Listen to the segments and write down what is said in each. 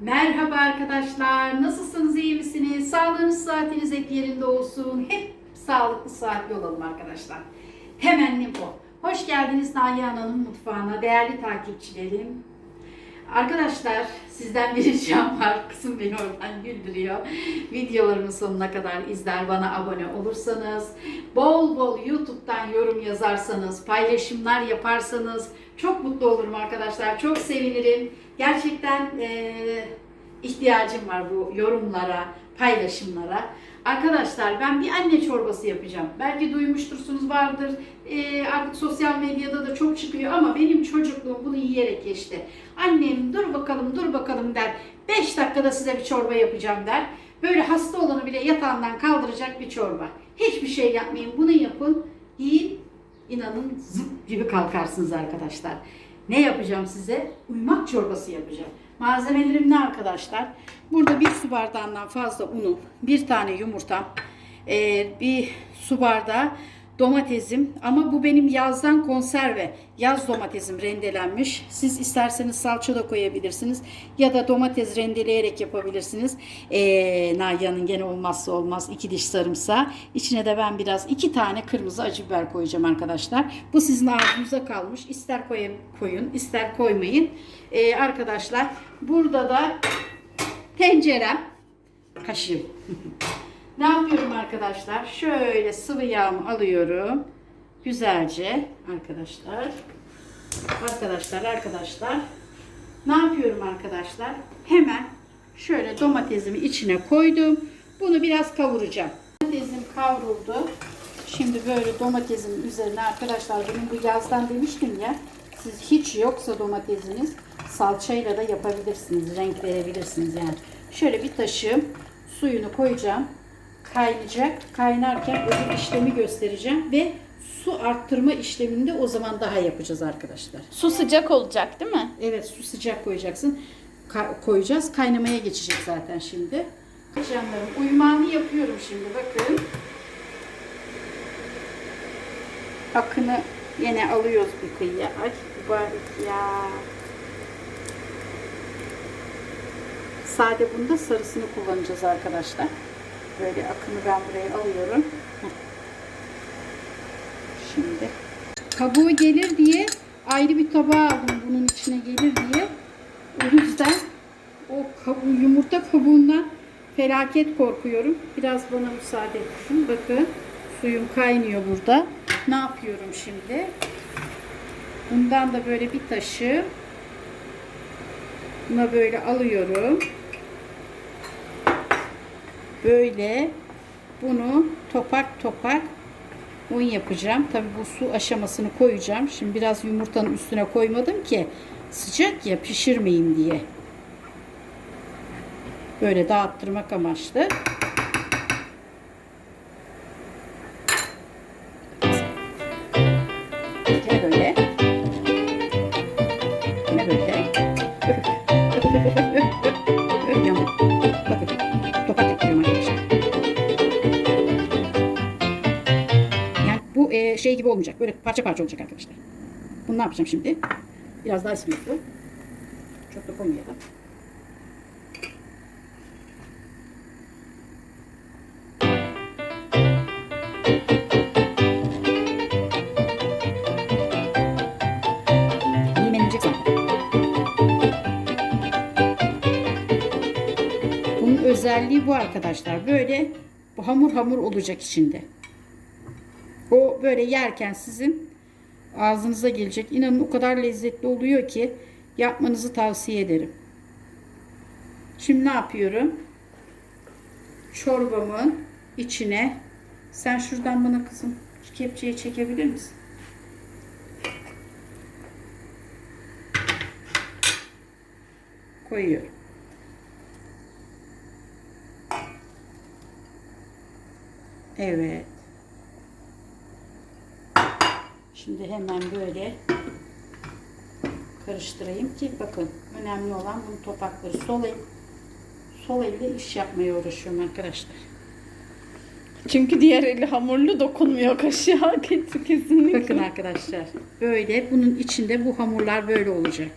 Merhaba arkadaşlar. Nasılsınız? iyi misiniz? Sağlığınız, saatiniz hep yerinde olsun. Hep sağlıklı, saatli olalım arkadaşlar. Hemen bu. Hoş geldiniz Nagihan Hanım mutfağına. Değerli takipçilerim. Arkadaşlar sizden bir ricam var. Kızım beni oradan güldürüyor. Videolarımın sonuna kadar izler bana abone olursanız, bol bol YouTube'dan yorum yazarsanız, paylaşımlar yaparsanız çok mutlu olurum arkadaşlar. Çok sevinirim. Gerçekten eee, ihtiyacım var bu yorumlara, paylaşımlara. Arkadaşlar ben bir anne çorbası yapacağım. Belki duymuştursunuz vardır. Ee, artık sosyal medyada da çok çıkıyor ama benim çocukluğum bunu yiyerek geçti. Annem dur bakalım dur bakalım der. 5 dakikada size bir çorba yapacağım der. Böyle hasta olanı bile yatağından kaldıracak bir çorba. Hiçbir şey yapmayın bunu yapın. Yiyin inanın zıp gibi kalkarsınız arkadaşlar. Ne yapacağım size? Uyumak çorbası yapacağım. Malzemelerim ne arkadaşlar? Burada bir su bardağından fazla unum, bir tane yumurtam, eee, bir su bardağı domatesim ama bu benim yazdan konserve. Yaz domatesim rendelenmiş. Siz isterseniz salça da koyabilirsiniz ya da domates rendeleyerek yapabilirsiniz. Ee, Nagihan'ın gene olmazsa olmaz iki diş sarımsağı. İçine de ben biraz iki tane kırmızı acı biber koyacağım arkadaşlar. Bu sizin ağzınıza kalmış. İster koyun, koyun ister koymayın. Ee, arkadaşlar burada da tencerem, kaşığım. Ne yapıyorum arkadaşlar? Şöyle sıvı yağımı alıyorum. Güzelce arkadaşlar. Arkadaşlar arkadaşlar. Ne yapıyorum arkadaşlar? Hemen şöyle domatesimi içine koydum. Bunu biraz kavuracağım. Domatesim kavruldu. Şimdi böyle domatesin üzerine arkadaşlar benim bu yazdan demiştim ya. Siz hiç yoksa domatesiniz salçayla da yapabilirsiniz. Renk verebilirsiniz yani. Şöyle bir taşım suyunu koyacağım kaynayacak. Kaynarken öbür işlemi göstereceğim ve su arttırma işlemini de o zaman daha yapacağız arkadaşlar. Su sıcak olacak değil mi? Evet su sıcak koyacaksın. Ka- koyacağız. Kaynamaya geçecek zaten şimdi. Canlarım uyumağını yapıyorum şimdi bakın. Akını yine alıyoruz bir kıyıya. Ay mübarek ya. Sade bunda sarısını kullanacağız arkadaşlar. Böyle akını ben buraya alıyorum. Şimdi kabuğu gelir diye ayrı bir tabağa aldım bunun içine gelir diye. O yüzden o kabuğu, yumurta kabuğundan felaket korkuyorum. Biraz bana müsaade edin. Bakın suyum kaynıyor burada. Ne yapıyorum şimdi? Bundan da böyle bir taşı buna böyle alıyorum. Böyle bunu topak topak un yapacağım. Tabi bu su aşamasını koyacağım. Şimdi biraz yumurtanın üstüne koymadım ki sıcak ya pişirmeyeyim diye. Böyle dağıttırmak amaçlı. Bu e, şey gibi olmayacak. Böyle parça parça olacak arkadaşlar. Bunu ne yapacağım şimdi? Biraz daha istiyor. Çok da koymayalım. Özelliği bu arkadaşlar. Böyle bu hamur hamur olacak içinde. O böyle yerken sizin ağzınıza gelecek. İnanın o kadar lezzetli oluyor ki yapmanızı tavsiye ederim. Şimdi ne yapıyorum? Çorbamın içine sen şuradan bana kızım kepçeyi çekebilir misin? Koyuyorum. Evet. Şimdi hemen böyle karıştırayım ki bakın önemli olan bunu topakları sol el sol elde iş yapmaya uğraşıyorum arkadaşlar. Çünkü diğer eli hamurlu dokunmuyor kaşığa kesinlikle. Bakın arkadaşlar böyle bunun içinde bu hamurlar böyle olacak.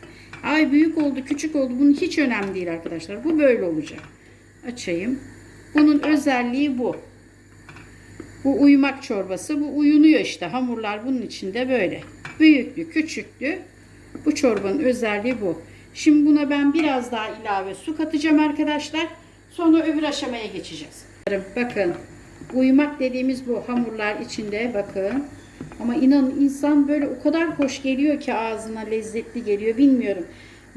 Ay büyük oldu, küçük oldu. Bunun hiç önemli değil arkadaşlar. Bu böyle olacak. Açayım. Bunun özelliği bu. Bu uyumak çorbası. Bu uyunuyor işte. Hamurlar bunun içinde böyle. Büyüklü, küçüklü. Bu çorbanın özelliği bu. Şimdi buna ben biraz daha ilave su katacağım arkadaşlar. Sonra öbür aşamaya geçeceğiz. Bakın. Uyumak dediğimiz bu hamurlar içinde bakın. Ama inanın insan böyle o kadar hoş geliyor ki ağzına lezzetli geliyor bilmiyorum.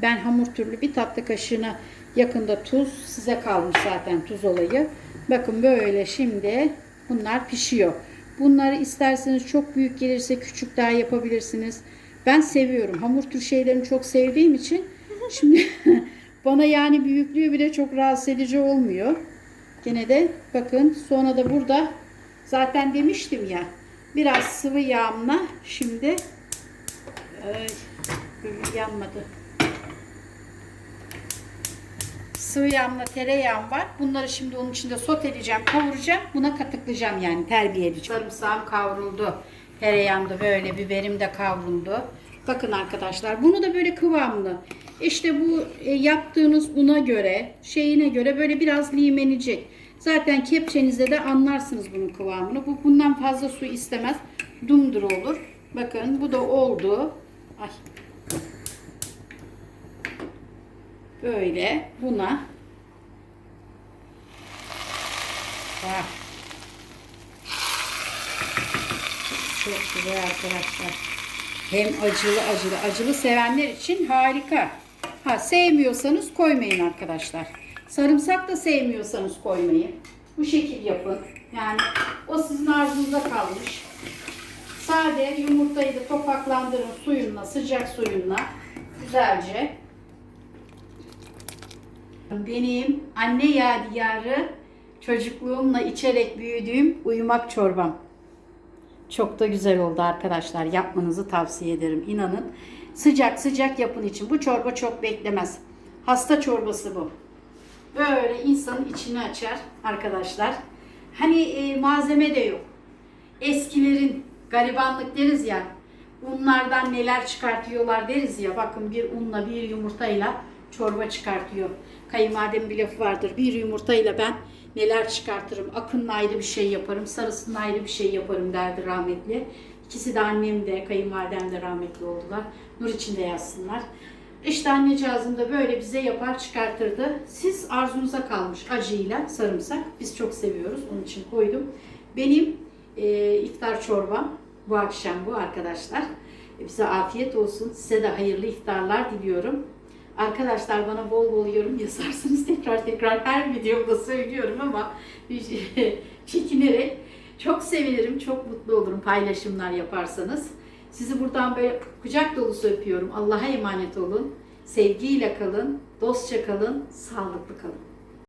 Ben hamur türlü bir tatlı kaşığına yakında tuz size kalmış zaten tuz olayı. Bakın böyle şimdi bunlar pişiyor. Bunları isterseniz çok büyük gelirse küçük daha yapabilirsiniz. Ben seviyorum. Hamur tür şeylerini çok sevdiğim için şimdi bana yani büyüklüğü bile çok rahatsız edici olmuyor. Gene de bakın sonra da burada zaten demiştim ya biraz sıvı yağımla şimdi ay, yanmadı. Sıvı yağımla tereyağım var. Bunları şimdi onun içinde soteleyeceğim, kavuracağım. Buna katıklayacağım yani terbiye edeceğim. Sarımsağım kavruldu. Tereyağım da böyle, biberim de kavruldu. Bakın arkadaşlar bunu da böyle kıvamlı. İşte bu e, yaptığınız una göre, şeyine göre böyle biraz limenecek. Zaten kepçenizde de anlarsınız bunun kıvamını. Bu bundan fazla su istemez. Dumdur olur. Bakın bu da oldu. Ay. Böyle buna Bak. Çok güzel arkadaşlar. Hem acılı acılı. Acılı sevenler için harika. Ha sevmiyorsanız koymayın arkadaşlar. Sarımsak da sevmiyorsanız koymayın. Bu şekil yapın. Yani o sizin arzunuza kalmış. Sade yumurtayı da topaklandırın suyunla, sıcak suyunla. Güzelce. Benim anne yadigarı çocukluğumla içerek büyüdüğüm uyumak çorbam. Çok da güzel oldu arkadaşlar. Yapmanızı tavsiye ederim. İnanın. Sıcak sıcak yapın için. Bu çorba çok beklemez. Hasta çorbası bu. Böyle insanın içini açar arkadaşlar. Hani e, malzeme de yok. Eskilerin garibanlık deriz ya. Unlardan neler çıkartıyorlar deriz ya. Bakın bir unla bir yumurtayla çorba çıkartıyor. Kayınvalidemin bir lafı vardır. Bir yumurtayla ben neler çıkartırım. Akınla ayrı bir şey yaparım. Sarısının ayrı bir şey yaparım derdi rahmetli. İkisi de annem de kayınvalidem de rahmetli oldular. Nur içinde yazsınlar. İşte anneciğizim de böyle bize yapar çıkartırdı. Siz arzunuza kalmış acıyla sarımsak. Biz çok seviyoruz. Onun için koydum. Benim e, iftar çorbam bu akşam bu arkadaşlar. E, bize afiyet olsun. Size de hayırlı iftarlar diliyorum. Arkadaşlar bana bol bol yorum yazarsınız. Tekrar tekrar her videomda söylüyorum ama çekinerek çok sevinirim, çok mutlu olurum paylaşımlar yaparsanız. Sizi buradan böyle kucak dolusu öpüyorum. Allah'a emanet olun. Sevgiyle kalın, dostça kalın, sağlıklı kalın.